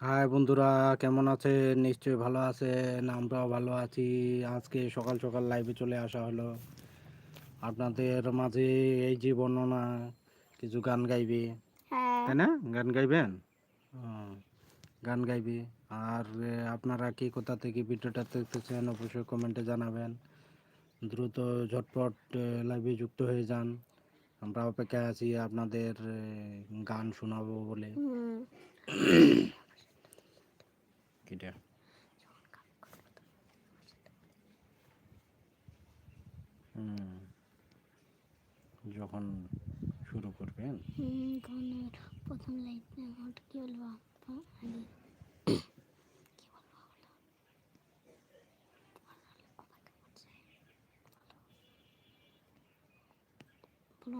High বন্ধুরা কেমন আছেন? নিশ্চয়ই ভালো আছেন আমরাও ভালো আছি। আজকে সকাল সকাল লাইভে চলে আসা হলো। আপনাদের মাঝে এই যে বর্ণনা কিছু গান গাইবে। হ্যাঁ। তাই না? গান গাইবেন? গান গাইবে। আর আপনারা কি কোথা থেকে ভিডিওটা দেখতেছেন অবশ্যই কমেন্টে জানাবেন। দ্রুত ঝটপট লাইভে যুক্ত হয়ে যান। আমরা অপেক্ষায় আছি আপনাদের গান শোনাবো বলে। কিটা যখন শুরু করবেন? গানের প্রথম লাইন ওটা কি বলব বলো?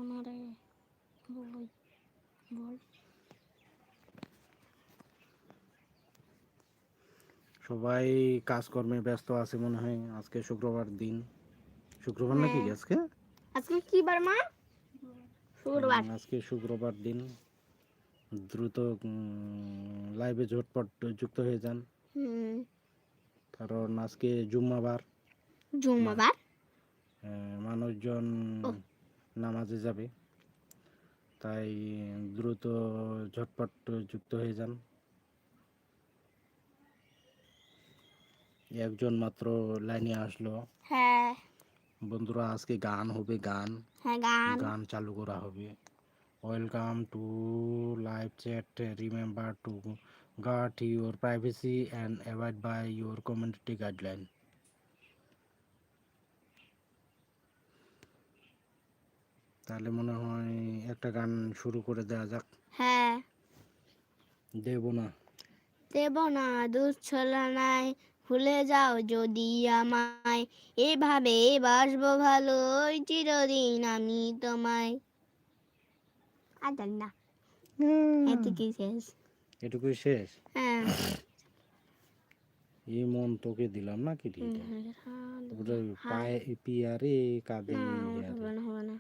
না রে বল। সবাই কাজকর্মে ব্যস্ত আছে মনে হয়। আজকে শুক্রবার দিন। শুক্রবার নাকি হ্যাঁ। আজকে? আজকে কি বার মা? শুক্রবার। আজকে শুক্রবার দিন। দ্রুত লাইভে ঝটপট যুক্ত হয়ে যান। কারণ আজকে জুম্মাবার। জুম্মাবার? মানুষজন নামাজে যাবে। তাই দ্রুত ঝটপট যুক্ত হয়ে যান। একজন মাত্র লাইনে আসলো। হ্যাঁ। বন্ধুরা আজকে গান হবে গান। হ্যাঁ গান। গান চালু করা হবে। Welcome to live chat remember to guard your privacy and avoid by your community guideline তাহলে মনে হয় একটা গান শুরু করে দেওয়া যাক। হ্যাঁ। দেব না। দেব না দুচ্ছলনায় ভুলে যাও যদি আমায়। এভাবে বাসবো ভালো চিরদিন আমি তোমায়। আর জানি না। এদিকে শেষ। এটুকুই শেষ? হ্যাঁ। এই মন তোকে দিলাম না কি ঠিক পায়ে পিয়ারে কাঁদে না, হবে না হবে না।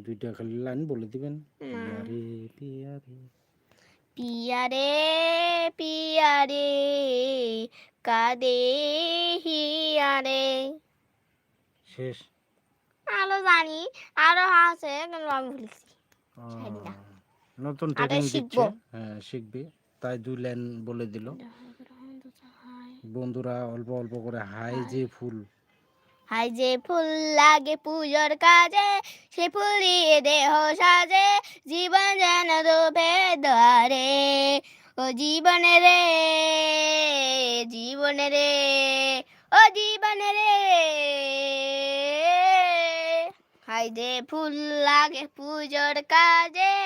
দুইটা খালি লাইন বলে দিবেন। পিয়ারে পিয়ারে। পিয়ারে পিয়ারে কাদে হিয়ারে শেষ। আরও জানি আরও আছে কিন্তু আমি ভুলছি। নতুন ট্রেনিং দিচ্ছে। হ্যাঁ শিখবে। তাই দুই লাইন বলে দিল। বন্ধুরা অল্প অল্প করে হাই যে ফুল। হাই যে ফুল লাগে পুজোর কাজে সে ফুল দিয়ে দেহ সাজে। জীবন দ্বারে ও জীবনে রে জীবনে রে ও জীবনে রে হাই যে ফুল লাগে পুজোর কাজে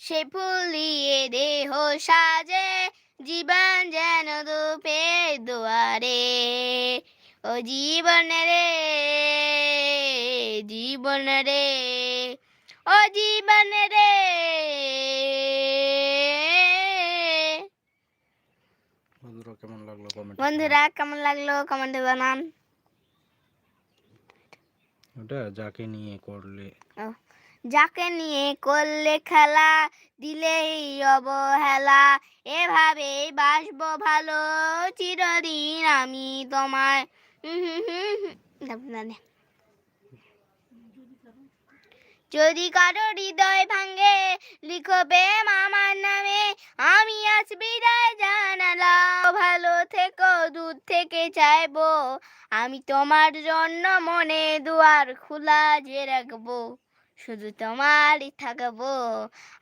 সে ফুল দিয়ে দেহ সাজে জীবন যেন রূপে দুয়ারে ও জীবন রে জীবন রে ও জীবন রে বন্ধুরা কেমন লাগল কমেন্ট বন্ধুরা কেমন লাগল কমেন্টে জানান ওটা যাকে নিয়ে করলে যাকে নিয়ে করলে খেলা দিলেই অবহেলা এভাবেই বাসবো ভালো চিরদিন আমি তোমায় হুম হুম হুম হুম। তারপর জানে। যদি কারও হৃদয় ভাঙে লিখো প্রেম আমার নামে, আমি আজ বিদায় জানালাম। ভালো থেকো, দূর থেকে চাইব, আমি তোমার জন্য মনে দুয়ার খোলা যে রাখব। শুধু তোমারই থাকব,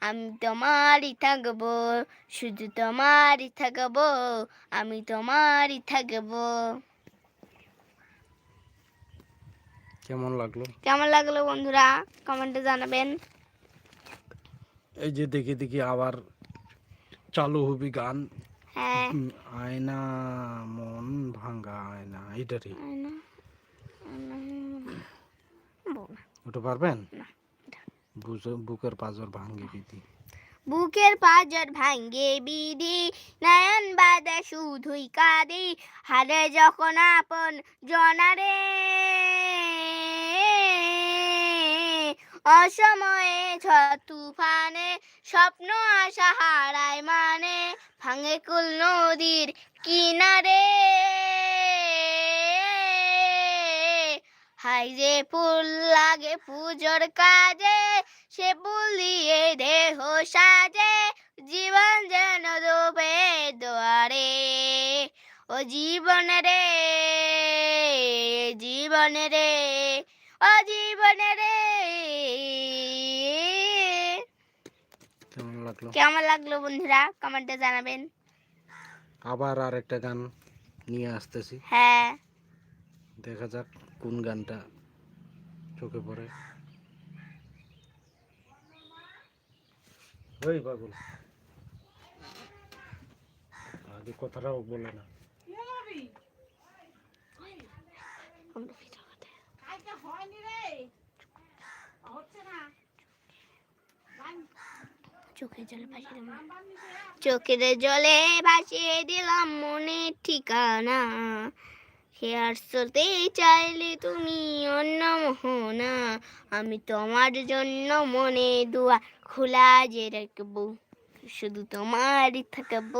আমি তোমারই থাকব। শুধু তোমারই থাকব, আমি তোমারই থাকব। কেমন লাগল? কেমন লাগল বন্ধুরা? কমেন্টে জানাবেন। এই যে দেখি দেখি আবার চালু হবি গান। হ্যাঁ। আয়না মন ভাঙ্গা আয়না এটারই। ওটা পারবেন? বুকের পাজর ভাঙ্গি দিদি বুকের পাজর ভাঙ্গে বিধি নয়ন বাদে শুধুই কাঁদি। হারে যখন আপন জনারে অসময়ে ঝড় তুফানে স্বপ্ন আশা হারায় মানে ভাঙে কুল নদীর কিনারে। হাই যে ফুল লাগে পুজোর কাজে, সে ফুল দিয়ে দেহ সাজে, জীবন যেন ডোবে দুয়ারে। ও জীবন রে জীবন রে, ও জীবন রে। কেমন লাগল বন্ধুরা? কমেন্টে জানাবেন। আবার আর একটা গান নিয়ে আসতেছি। হ্যাঁ। দেখা যাক কোন গানটা চোখে পড়ে। ওই পাগল। আগে কথাটাও বলে না। চোখের জলে ভাসিয়ে দিলাম চোখের জলে ভাসিয়ে দিলাম মনের ঠিকানা। সে আর চলতে চাইলে তুমি অন্য মোহনা। আমি তোমার জন্য মনে দোয়া খোলা যে রাখব। শুধু তোমারই থাকব,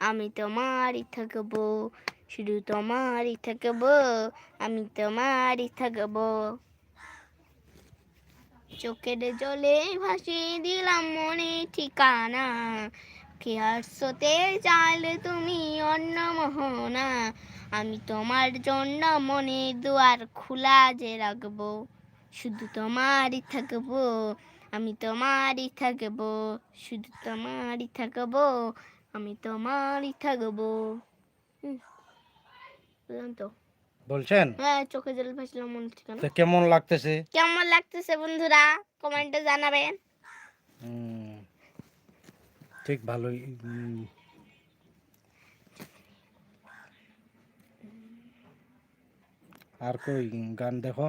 আমি তোমারই থাকব। শুধু তোমারই থাকব, আমি তোমারই থাকব। চোখের জলে ভাসিয়ে দিলাম মনে ঠিকানা। কে হাসতে চাইলে তুমি অন্য মোহনা। আমি তোমার জন্য মনে দুয়ার খোলা যে রাখব। শুধু তোমারই থাকব আমি তোমারই থাকব। শুধু তোমারই থাকব আমি তোমারই থাকব। হুম, বুঝলাম তো। বলছেন? হ্যাঁ চোখে জল ভাসলাম মনে ঠিকানা তো কেমন লাগতেছে? কেমন লাগতেছে বন্ধুরা? কমেন্টে জানাবেন। ঠিক ভালোই আর কই গান দেখো।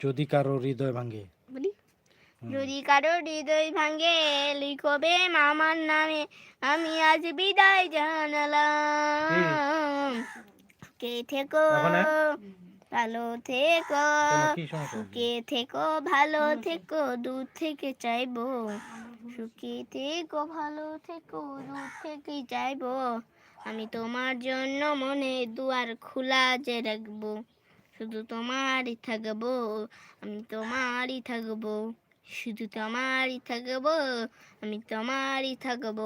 যদি কারও হৃদয় ভাঙে। যদি কারও হৃদয় ভাঙে লিখবে মামার নামে আমি আজ বিদায় জানালাম। কে থেকো ভালো থেকো কি থেকো ভালো থেকো দূর থেকে চাইব। সুখে থেকো ভালো থেকো দূর থেকে চাইব। আমি তোমার জন্য মনে দুয়ার খোলা যে রাখব। শুধু তোমারই থাকব আমি তোমারই থাকব। শুধু তোমারই থাকব আমি তোমারই থাকব।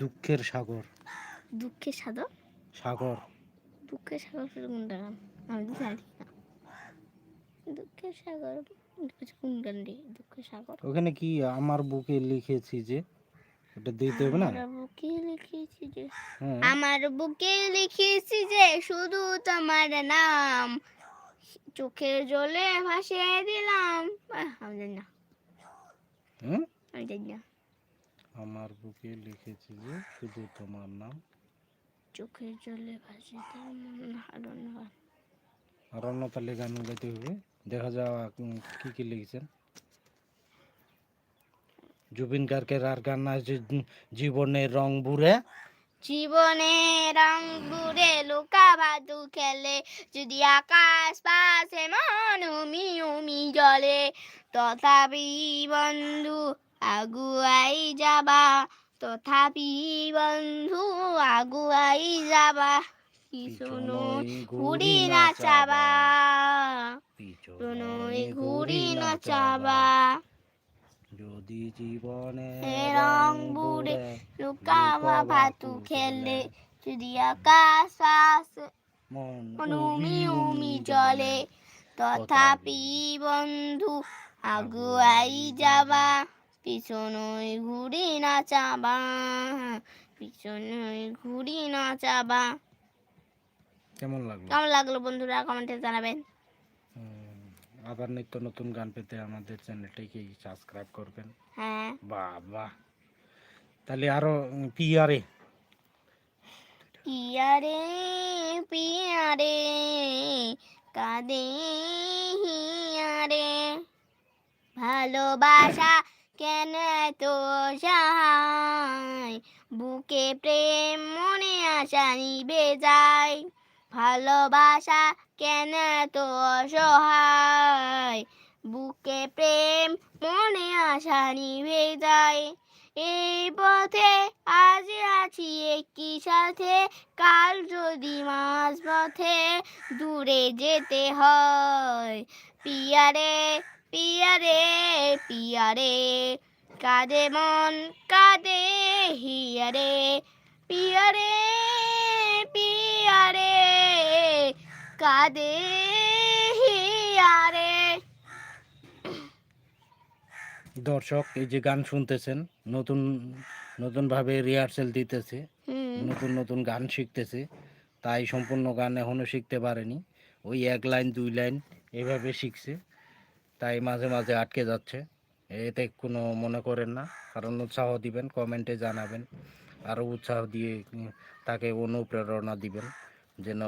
দুঃখের সাগর। দুঃখের সাদর সাগর। দুঃখের সাগর কোনটা? গান আমি তো জানি না। দুঃখের সাগর কোন গান রে? দুঃখের সাগর। ওখানে কি আমার বুকে লিখেছি যে ওটা দিতে হবে না? আমার বুকে লিখেছি যে হ্যাঁ। আমার বুকে লিখেছি যে শুধু তোমার নাম। চোখের জলে ভাসিয়ে দিলাম। আমি জানি না। হুম? আমি জানি না। আমার বুকে লিখেছি যে শুধু তোমার নাম। চোখের জলে ভাসিয়ে দিলাম। আরও না গান। আর অন্য তালে গান গাইতে হবে। দেখা উম, কি কি লিখেছেন। জুবিন গার্গের আর গান আছে জীবনের রং বুড়ে জীবনে রং বুড়ে লুকা ভাদু খেলে। যদি আকাশ পাশে মন উমি উমি জলে তথাপি বন্ধু আগুয়াই যাবা তথাপি বন্ধু আগুয়াই যাবা। শোনো ঘুরি নাচাবা। শোনোই ঘুরি নাচাবা। যদি জীবনে রং বুড়ে লুকাবা ভাতু খেলে যদি আকাশ মন উমি উমি জলে তথাপি বন্ধু আগুয়াই যাবা। পিছনই ঘুরি নাচাবা পিছনই ঘুরি নাচাবা। কেমন লাগল? কেমন লাগল বন্ধুরা কমেন্টে জানাবেন। আবার নিত্য নতুন গান পেতে আমাদের চ্যানেলটাকে সাবস্ক্রাইব করবেন। হ্যাঁ। বাহ তাহলে আরও পিয়ারে। পিয়ারে পিয়ারে কাঁদে হিয়ারে। ভালোবাসা কেন তো সহায়? বুকে প্রেম মনে আশা নিবে যায়। ভালোবাসা কেন এত অসহায়? বুকে প্রেম, মনে আশা নিবে যায়। এই পথে আজ আছি একই সাথে, কাল যদি মাঝ পথে দূরে যেতে হয়। পিয়ারে পিয়ারে পিয়ারে, কাঁদে মন, কাঁদে হিয়ারে। পিয়ারে কাঁদে হিয়ারে। দর্শক এই যে গান শুনতেছেন নতুন নতুনভাবে রিহার্সেল দিতেছে নতুন নতুন গান শিখতেছে তাই সম্পূর্ণ গান এখনও শিখতে পারেনি। ওই এক লাইন দুই লাইন এভাবে শিখছে তাই মাঝে মাঝে আটকে যাচ্ছে। এতে কোনো মনে করেন না কারণ উৎসাহ দিবেন কমেন্টে জানাবেন আরও উৎসাহ দিয়ে তাকে অনুপ্রেরণা দিবেন। যেন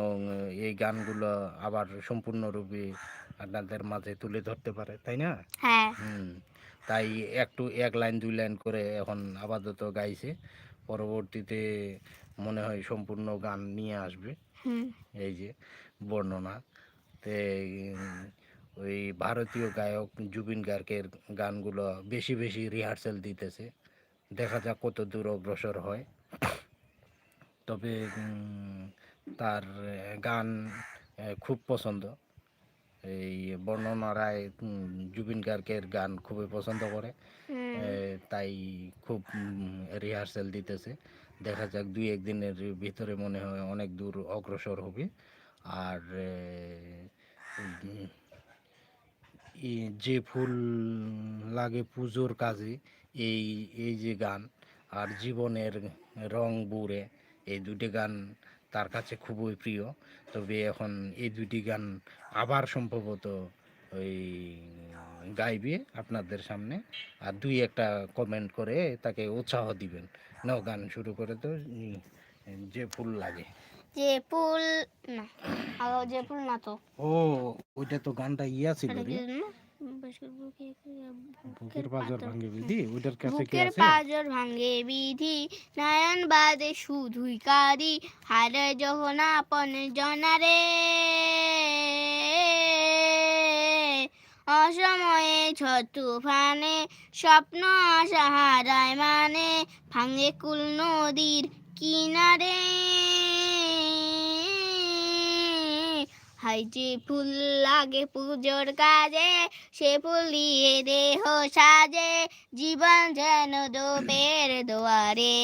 এই গানগুলো আবার সম্পূর্ণরূপে আপনাদের মাঝে তুলে ধরতে পারে তাই না? হ্যাঁ। হুম তাই একটু এক লাইন দুই লাইন করে এখন আপাতত গাইছে। পরবর্তীতে মনে হয় সম্পূর্ণ গান নিয়ে আসবে। এই যে বর্ণনা। তে ওই ভারতীয় গায়ক জুবিন গার্গের গানগুলো বেশি বেশি রিহার্সেল দিতেছে। দেখা যাক কত দূর অগ্রসর হয়। তবে তার গান খুব পছন্দ। এই বর্ণনা রায় জুবিন গার্গের গান খুবই পছন্দ করে। তাই খুব রিহার্সেল দিতেছে। দেখা যাক দুই একদিনের ভিতরে মনে হয় অনেক দূর অগ্রসর হবে। আর যে ফুল লাগে পুজোর কাজে এই এই যে গান আর জীবনের রং বুড়ে এই দুটি গান তার কাছে খুবই প্রিয়। তবে এখন এই দুটি গান আবার সম্ভবত ওই গাইবে আপনাদের সামনে। আর দুই একটা কমেন্ট করে তাকে উৎসাহ দিবেন। নাও গান শুরু করে তো যে ফুল লাগে। যে ফুল না যে ফুল না তো। ও ওইটা তো গানটা ইয়া ছিল রে? বুকের পাঁজর ভাঙে বিধি ওইটার কাছে কি বুকের পাজর ভাঙে বিধি নয়ন বাদে শুধুই কারি হারে যখন আপন জনারে। অসময়ে তুফানে স্বপ্ন সাহারায় মানে ভাঙে কুল নদীর কিনারে। হাই যে ফুল লাগে পুজোর কাজে, সে ফুল দিয়ে দেহ সাজে। জীবন যেন দোপের দোয়ারে,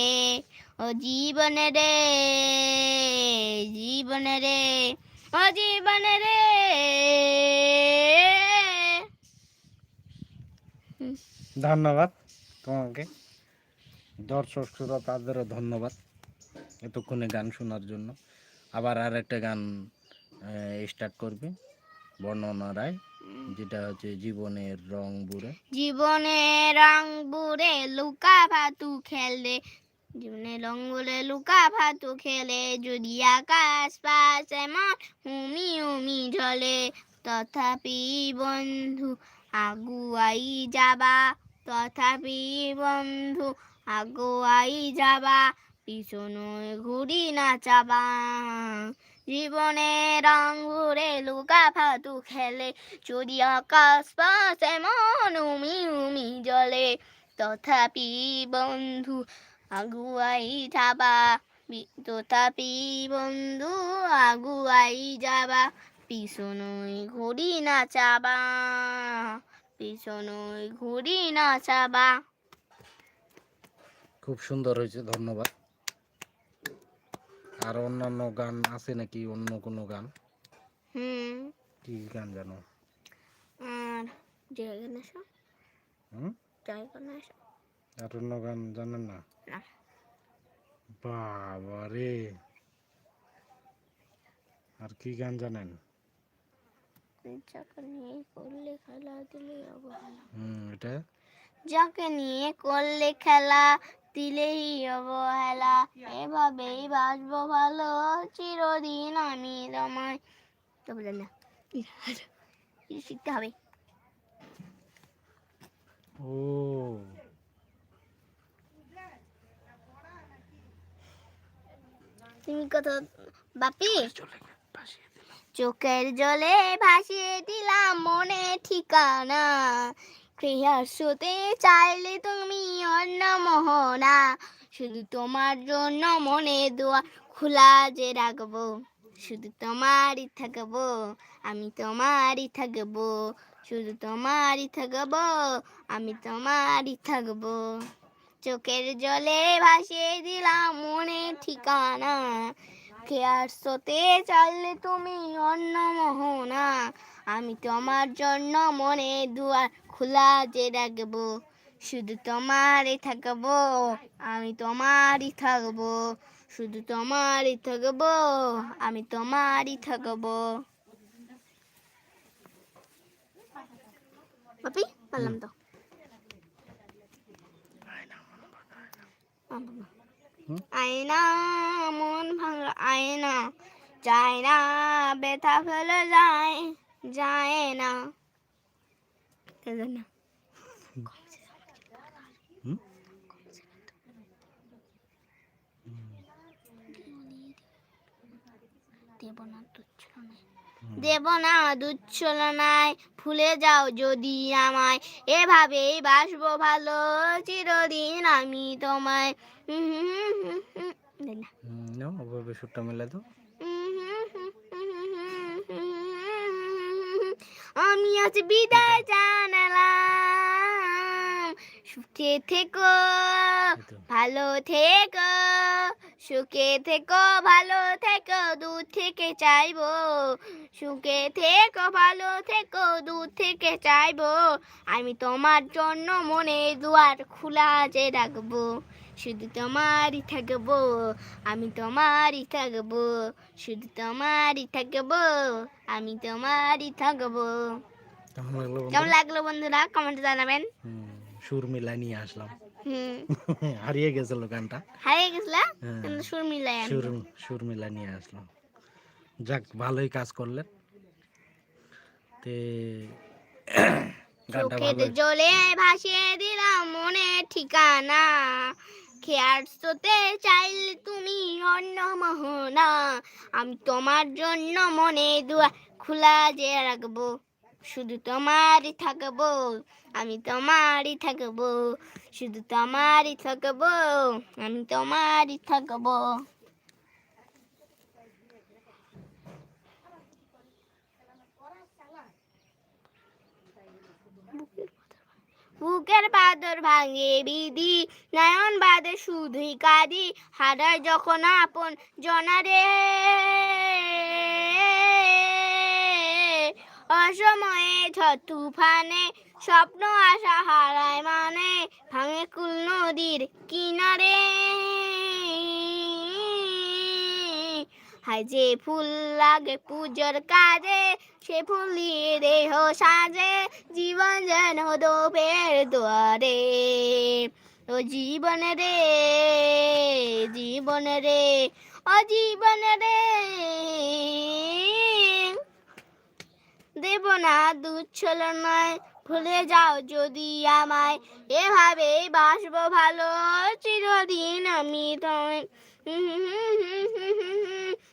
ও জীবন রে জীবন রে, ও জীবন রে। ধন্যবাদ তোমাকে। দর্শক শ্রোতাদেরও ধন্যবাদ এতক্ষণে গান শোনার জন্য। আবার আর একটা গান স্টার্ট করবে বর্ণনা রায়, যেটা হচ্ছে জীবনের রং বুড়ে। জীবনের রং বুড়ে লুকা ভাতু খেলে জীবনে রং বুড়ে লুকা ভাতু খেলে, যদি আকাশ পাশ এমন হুমি হুমি ঝলে, তথাপি বন্ধু আগুয়াই যাবা, তথাপি বন্ধু আগুয়াই যাবা, পিছনে ঘুরি না চাবা। জীবনে রং ঘুরে লুকা ফাতু খেলে, যদি আকাশ পাশে মন উমি উমি জলে তথাপি বন্ধু আগুয়াই যাবা তথাপি বন্ধু আগুয়াই যাবা, পিছনই ঘুরি না চাবা, পিছনই ঘুরি না চাবা। খুব সুন্দর হয়েছে, ধন্যবাদ। আর অন্যান্য গান আছে নাকি? অন্য কোনো গান? হুম। কি গান জানো? আর জয় গণেশ। হুম? জয় গণেশ। আর অন্য গান জানেন না। বাবা রে। আর কি গান জানেন? যাকে নিয়ে করলে খেলা দিলে হুম এটা? যাকে নিয়ে করলে খেলা দিলেই অবহেলা। এভাবেই বাঁচবো ভালো চিরদিন আমি তোমায়। তো বলেন না শিখতে হবে? ও। তুমি কত বাপি। চোখের জলে ভাসিয়ে দিলাম মনে ঠিকানা। ক্রিয়ার সুতে চাইলে তুমি অন্য মোহনা। শুধু তোমার জন্য মনে দোয়া খোলা যে রাখব। শুধু তোমারই থাকব, আমি তোমারই থাকব। শুধু তোমারই থাকব, আমি তোমারই থাকব। চোখের জলে ভাসিয়ে দিলাম মনে ঠিকানা। কেয়ার সোতে চাইলে তুমি অন্য মোহনা। আমি তোমার জন্য মনে দুয়ার খোলা যে রাখব শুধু তোমারই থাকব আমি তোমারই থাকব শুধু তোমারই থাকব আমি তোমারই থাকব বাপি পারলাম তো? আয়না মন ভাঙা আয়না যায় না ব্যথা ফেলে যায় যায় না? দেব না দুচ্ছলনায় দেব না দুচ্ছলনায় ভুলে যাও যদি আমায় এভাবেই বাসবো ভালো চিরদিন আমি তোমায় হুম হুম হুম হুম। দেখ না। ওভাবে সুরটা মেলে তো আমি আজ বিদায় জানালাম। সুখে থেকো ভালো থেকো সুখে থেকো ভালো থেকো দূর থেকে চাইব। সুখে থেকো ভালো থেকো দূর থেকে চাইব। আমি তোমার জন্য মনে দুয়ার খোলা যে রাখব। শুধু তোমারই থাকব আমি তোমারই থাকব শুধু তোমারই থাকব আমি তোমারই থাকব। কেমন লাগল বন্ধুরা? কমেন্টে জানাবেন। সুর মিলাই নিয়ে আসলাম। হারিয়ে গেছিল গানটা। হারিয়ে গেছিলা? হ্যাঁ, কিন্তু সুর মিলাই সুর সুর মিলাই নিয়ে আসলাম। যাক ভালোই কাজ করলেন। তে চোখের জলে ভাসিয়ে দিলাম মনে ঠিকানা। খেয়ার সোতে চাইলে তুমি অন্য মহনা। আমি তোমার জন্য মনে দুয়া খোলা যে রাখব। শুধু তোমারই থাকব, আমি তোমারই থাকব। শুধু তোমারই থাকব, আমি তোমারই থাকব। বুকের বাদর ভাঙে বিধি, নয়ন বাদে শুধুই কাঁদি। হারায় যখন আপন জনারে। অসময়ে ঝড় তুফানে, স্বপ্ন আশা হারায় মানে ভাঙে কুল নদীর কিনারে। হায় যে ফুল লাগে পুজোর কাজে সে ফুল দেহ সাজে জীবন যেন দোপের দুয়ারে ও জীবন রে জীবন রে ও জীবন রে দেব না দুচ্ছলনায় ভুলে যাও যদি আমায় এভাবে বাসবো ভালো চিরদিন আমি তোমায়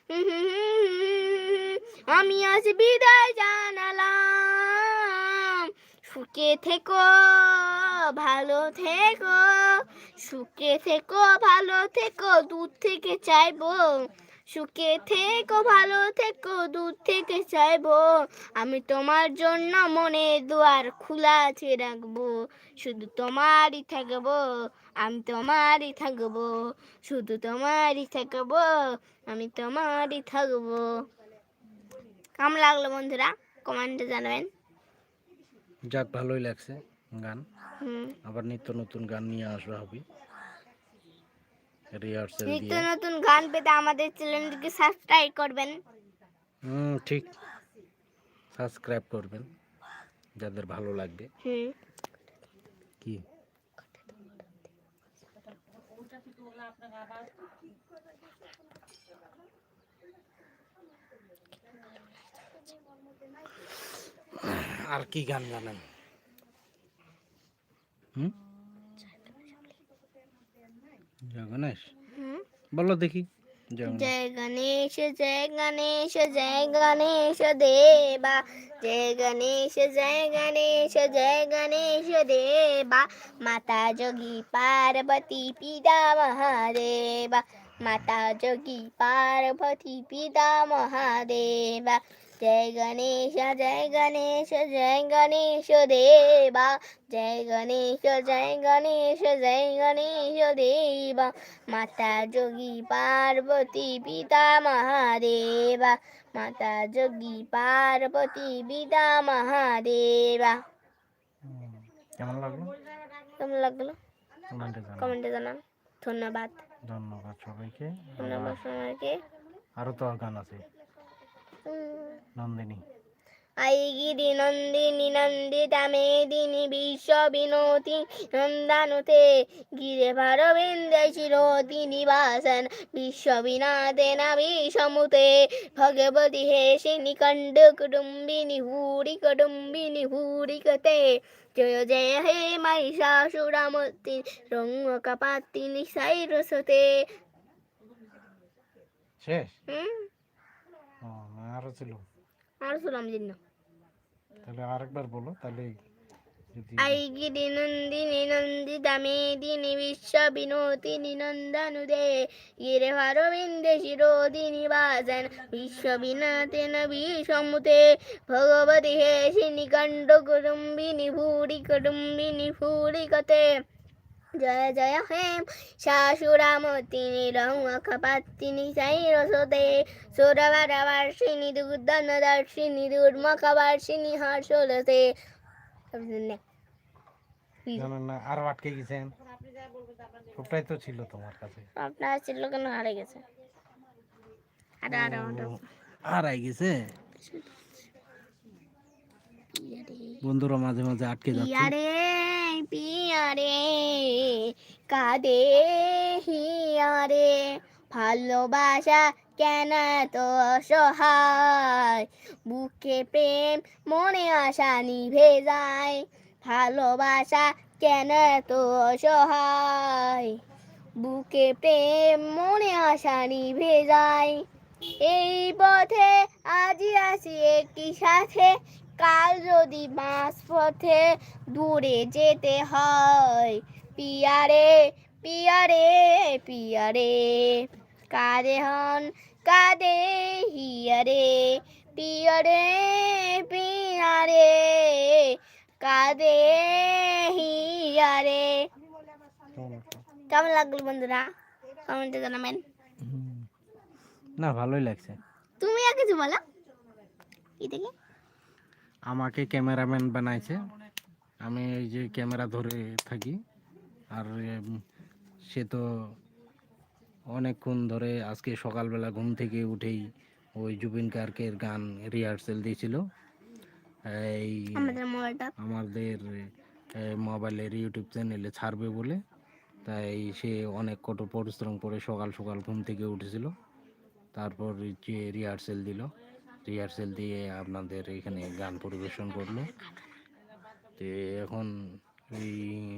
আমি আজ বিদায় জানালাম। সুখে থেকো, ভালো থেকো। সুখে থেকো, ভালো থেকো দূর থেকে চাইব। সুখে থেকো ভালো থেকো দূর থেকে চাইব। আমি তোমার জন্য মনে দুয়ার খোলা আছে রাখব। শুধু তোমারই থাকব আমি তোমারই থাকব। শুধু তোমারই থাকব আমি তোমারই থাকব। কেমন লাগল বন্ধুরা? কমেন্টে জানাবেন। যাক ভালোই লাগছে গান। আবার নিত্য নতুন গান নিয়ে আসবে হবে রিহার্সেল নিত্য দিয়ে। নতুন গান পেতে আমাদের চ্যানেলটিকে সাবস্ক্রাইব করবেন। হুম ঠিক। সাবস্ক্রাইব করবেন যাদের ভালো লাগবে। হুম। কি? আর কি গান জানেন? হুম? জয় গণেশ। বলো দেখি জয় গণেশ জয় গণেশ জয় গণেশ দেবা। জয় গণেশ জয় গণেশ জয় গণেশ দেবা। মাতা যোগী পার্বতী পিতা মহাদেবা। মাতা যোগী পার্বতী পিতা মহাদেবা। জয় গণেশ জয় গণেশ জয় গণেশ দেবা। জয় গণেশ জয় গণেশ জয় গণেশ দেবা। মাতা যোগী পার্বতী পিতা মহাদেবা। মাতা যোগী পার্বতী পিতা মহাদেবা। কেমন লাগল? কেমন লাগল? কমেন্টে জানান ধন্যবাদ। ধন্যবাদ সবাইকে। ধন্যবাদ সবাইকে। আরও তো গান আছে। নন্দিনী। আইগিরি নন্দিনী নন্দিতা মেদিনী বিশ্ব বিনোতি নন্দানুতে। গিরে ভারবিন্দে শিরোতি নিবাসন বিশ্ববিনাথে নাভি সমুতে। ভগবতী হেসিনী কণ্ড কুটুম্বিনী হুড়ি কুটুম্বিনী হুড়ি কতে। জয় জয় হে মহিষাসুরামূর্তি রঙ্গ কপাতিনি সাইরসতে। শেষ? হুম? আরও ছিল আরও ছিল আমি জানি না তাহলে আরেকবার বলো তাহলে ఐగిరి నందిని నందితమేదిని విశ్వ వినోతిని నందనుదే గిరిహరవింద శిరోదిని వాసన విశ్వ వినతిన భీషముతే భగవతి హేషిని కండు కుటుంబిని భూడి కుటుంబిని భూడికతే জয় জয় হেম শাশুরামতিনি রঙখপাত্তিনি সাইরসতে সুরবারবার্ষিণী দুর্দনদর্শিনী দুর্মখবার্ষিণী হর্ষলতে জানেন না আরও আটকে গেছেন। সবটাই তো ছিল তোমার কাছে। আপনার ছিল কেন? হারে গেছে। আই গেছে? বন্ধুরা মাঝে মাঝে আটকে যাচ্ছে। পিয়ারে কাদে হিয়ারে। ভালোবাসা কেন তো সহায় বুকে প্রেম, মনে আশা নিভে যায়। ভালোবাসা কেন তো সহায় বুকে প্রেম, মনে আশা নিভে যায়। এই পথে আজি আসি একই সাথে। কাল যদি বাঁশ পথে দূরে যেতে হয় পিয়ারে পিয়ারে পিয়ারে কাদে হন কাদে হিয়ারে পিয়ারে পিয়ারে কাদে হিয়ারে। কেমন লাগল বন্ধুরা? কমেন্টে জানাবেন। না ভালোই লাগছে। তুমি আর কিছু বলো। কি দেখে? আমাকে ক্যামেরাম্যান বানাইছে। আমি এই যে ক্যামেরা ধরে থাকি। আর সে তো অনেকক্ষণ ধরে আজকে সকালবেলা ঘুম থেকে উঠেই ওই জুবিন গার্গের গান রিহার্সেল দিয়েছিল। এই আমাদের মোবাইলের ইউটিউব চ্যানেলে ছাড়বে বলে। তাই সে অনেক কঠোর পরিশ্রম করে সকাল সকাল ঘুম থেকে উঠেছিল। তারপর যে রিহার্সেল দিল। রিহার্সেল দিয়ে আপনাদের এখানে গান পরিবেশন করল। তো এখন এই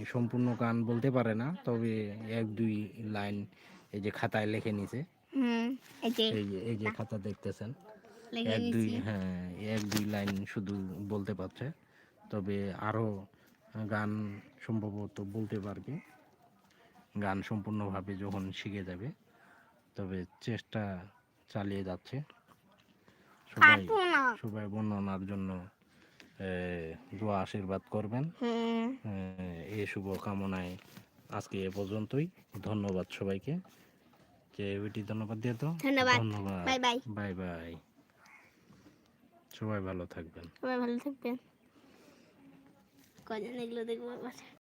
সম্পূর্ণ গান বলতে পারে না তবে এক দুই লাইন এই যে খাতায় লিখে নিছে। হুম এই যে এই যে খাতা দেখতেছেন। এক দুই হ্যাঁ এক দুই লাইন শুধু বলতে পারছে। তবে আরও গান সম্ভবত বলতে পারবে। গান সম্পূর্ণভাবে যখন শিখে যাবে তবে চেষ্টা চালিয়ে যাচ্ছে। সবাই সবাই বর্ণনার জন্য এ, দোয়া আশীর্বাদ করবেন। এ, এই শুভ কামনায় আজকে এ পর্যন্তই। ধন্যবাদ সবাইকে। যে ওইটি ধন্যবাদ দিয়ে তো ধন্যবাদ। ধন্যবাদ। Bye bye. Bye bye. সবাই ভালো থাকবেন। সবাই ভালো থাকবেন। কজন এগুলো দেখব